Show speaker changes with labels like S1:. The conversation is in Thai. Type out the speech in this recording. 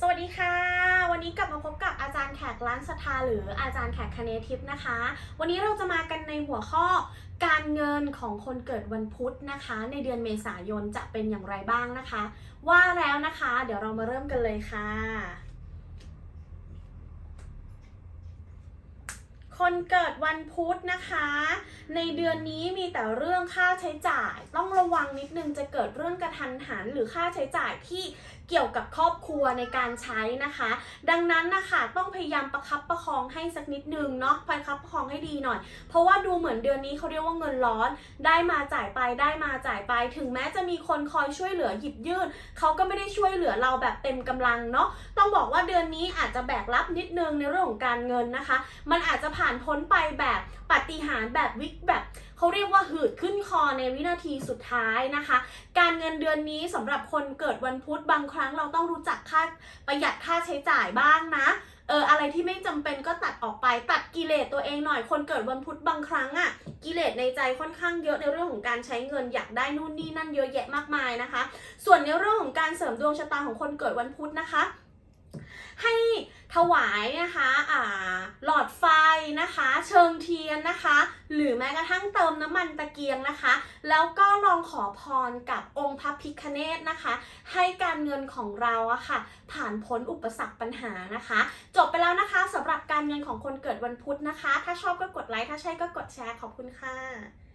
S1: สวัสดีค่ะ วันนี้กลับมาพบกับอาจารย์แขกร้านสทาหรืออาจารย์แขกคเนทิพย์นะคะ วันนี้เราจะมากันในหัวข้อการเงินของคนเกิดวันพุธนะคะ ในเดือนเมษายนจะเป็นอย่างไรบ้างนะคะ ว่าแล้วนะคะ เดี๋ยวเรามาเริ่มกันเลยค่ะ คนเกิดวันพุธนะคะ ในเดือนนี้มีแต่เรื่องค่าใช้จ่าย ต้องระวังนิดนึงจะเกิดเรื่องกระทันหันหรือค่าใช้จ่ายที่เกี่ยวกับครอบครัวในการใช้นะคะ ดังนั้นนะคะต้องพยายามประคับประคองให้สักนิดนึงเนาะประคับประคองให้ดีหน่อย เพราะว่าดูเหมือนเดือนนี้เขาเรียกว่าเงินร้อน ได้มาจ่ายไปได้มาจ่ายไป ถึงแม้จะมีคนคอยช่วยเหลือหยิบยื่นเขาก็ไม่ได้ช่วยเหลือเราแบบเต็มกำลังเนาะต้องบอกว่าเดือนนี้อาจจะแบกรับนิดนึงในเรื่องของการเงินนะคะ มันอาจจะผ่านพ้นไปแบบปฏิหารแบบวิกแบบเขาเรียกว่าหืดขึ้นคอในวินาทีสุดท้ายนะคะ การเงินเดือนนี้สำหรับคนเกิดวันพุธบางครั้งเราต้องรู้จักค่าประหยัดค่าใช้จ่ายบ้างนะเอออะไรที่ไม่จำเป็นก็ตัดออกไปตัดกิเลสตัวเองหน่อยคนเกิดวันพุธบางครั้งอะกิเลสในใจค่อนข้างเยอะในเรื่องของการใช้เงินอยากได้นู่นนี่นั่นเยอะแยะมากมายนะคะ ส่วนในเรื่องของการเสริมดวงชะตาของคนเกิดวันพุธนะคะ ให้ถวายนะคะอ่าหลอดไฟนะคะ เชิงเทียนนะคะ หรือแม้กระทั่งเติมน้ำมันตะเกียงนะคะ แล้วก็ลองขอพรกับองค์พระพิคเนตนะคะ ให้การเงินของเราอะค่ะ ผ่านพ้นอุปสรรคปัญหานะคะ จบไปแล้วนะคะสำหรับการเงินของคนเกิดวันพุธนะคะ ถ้าชอบก็กดไลค์ ถ้าใช่ก็กดแชร์ขอบคุณค่ะ